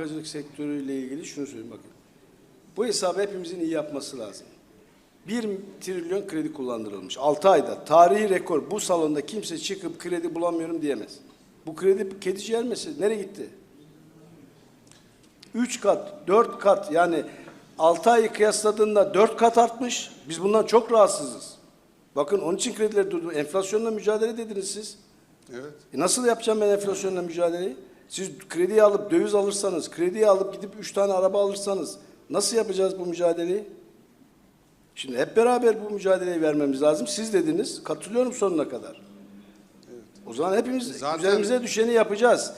bankacılık sektörüyle ilgili şunu söyleyeyim bakın. Bu hesabı hepimizin iyi yapması lazım. 1 trilyon kredi kullandırılmış 6 ayda. Tarihi rekor. Bu salonda kimse çıkıp kredi bulamıyorum diyemez. Bu kredi kedi ciğermesi nereye gitti? 3 kat, 4 kat yani 6 ayı kıyasladığında 4 kat artmış. Biz bundan çok rahatsızız. Bakın onun için kredileri durdu. Enflasyonla mücadele dediniz siz. Evet. E nasıl yapacağım ben enflasyonla mücadeleyi? Siz krediyi alıp döviz alırsanız, krediyi alıp gidip üç tane araba alırsanız nasıl yapacağız bu mücadeleyi? Şimdi hep beraber bu mücadeleyi vermemiz lazım. Siz dediniz, katılıyorum sonuna kadar. O zaman hepimiz Zaten- üzerimize düşeni yapacağız.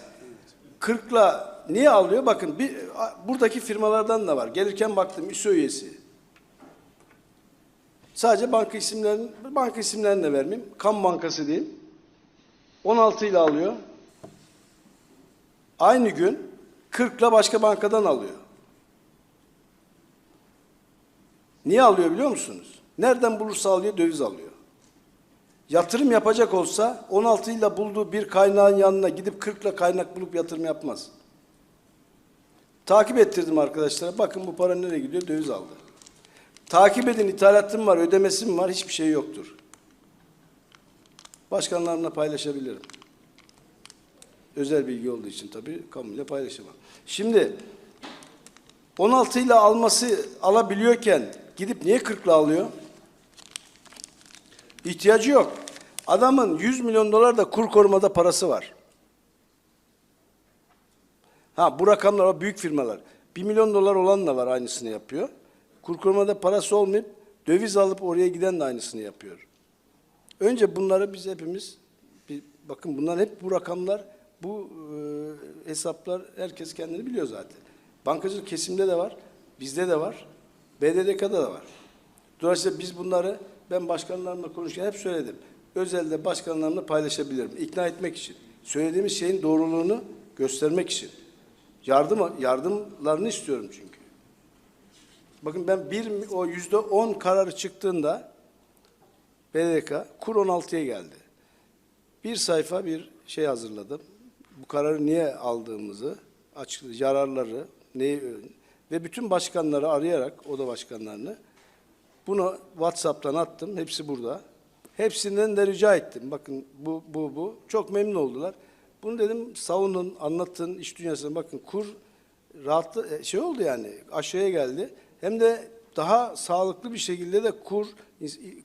Kırkla niye alıyor? Bakın bir buradaki firmalardan da var. Gelirken baktım üse üyesi. Sadece banka isimlerini, banka isimlerini de vermeyeyim. Kan Bankası diyeyim. 16 ile alıyor. Aynı gün 40 ile başka bankadan alıyor. Niye alıyor biliyor musunuz? Nereden bulursa alıyor, döviz alıyor. Yatırım yapacak olsa 16 ile bulduğu bir kaynağın yanına gidip 40 ile kaynak bulup yatırım yapmaz. Takip ettirdim arkadaşlara. Bakın bu para nereye gidiyor? Döviz aldı. Takip edin ithalatım var, ödemesim var, hiçbir şey yoktur. Başkanlarımla paylaşabilirim. Özel bilgi olduğu için tabii kamuyla paylaşamam. Şimdi 16 ile alması alabiliyorken gidip niye 40 ile alıyor? İhtiyacı yok. Adamın 100 milyon dolar da kur korumada parası var. Ha bu rakamlar büyük firmalar. 1 milyon dolar olan da var aynısını yapıyor. Kur korumada parası olmayıp döviz alıp oraya giden de aynısını yapıyor. Önce bunları biz hepimiz bir, bakın bunlar hep bu rakamlar, bu e, hesaplar herkes kendini biliyor zaten. Bankacılık kesimde de var, bizde de var, BDDK'da da var. Dolayısıyla biz bunları ben başkanlarımla konuşurken hep söyledim. Özelde başkanlarımla paylaşabilirim. ikna etmek için. Söylediğimiz şeyin doğruluğunu göstermek için. Yardım yardımlarını istiyorum çünkü. Bakın ben bir o yüzde on kararı çıktığında BDK kur 16'ya geldi. Bir sayfa bir şey hazırladım. Bu kararı niye aldığımızı, açık, yararları, neyi ve bütün başkanları arayarak, oda başkanlarını bunu WhatsApp'tan attım. Hepsi burada. Hepsinden de rica ettim. Bakın bu, bu, bu. Çok memnun oldular. Bunu dedim savunun, anlatın iş dünyasına. Bakın kur rahatlı şey oldu yani aşağıya geldi. Hem de daha sağlıklı bir şekilde de kur,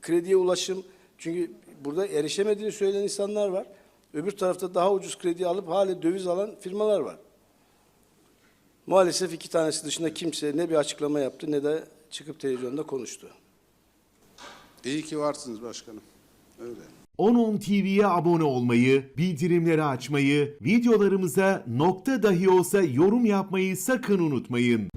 krediye ulaşım. Çünkü burada erişemediğini söyleyen insanlar var. Öbür tarafta daha ucuz kredi alıp hala döviz alan firmalar var. Maalesef iki tanesi dışında kimse ne bir açıklama yaptı ne de çıkıp televizyonda konuştu. İyi ki varsınız başkanım. Öyle. 10.10 TV'ye abone olmayı, bildirimleri açmayı, videolarımıza nokta dahi olsa yorum yapmayı sakın unutmayın.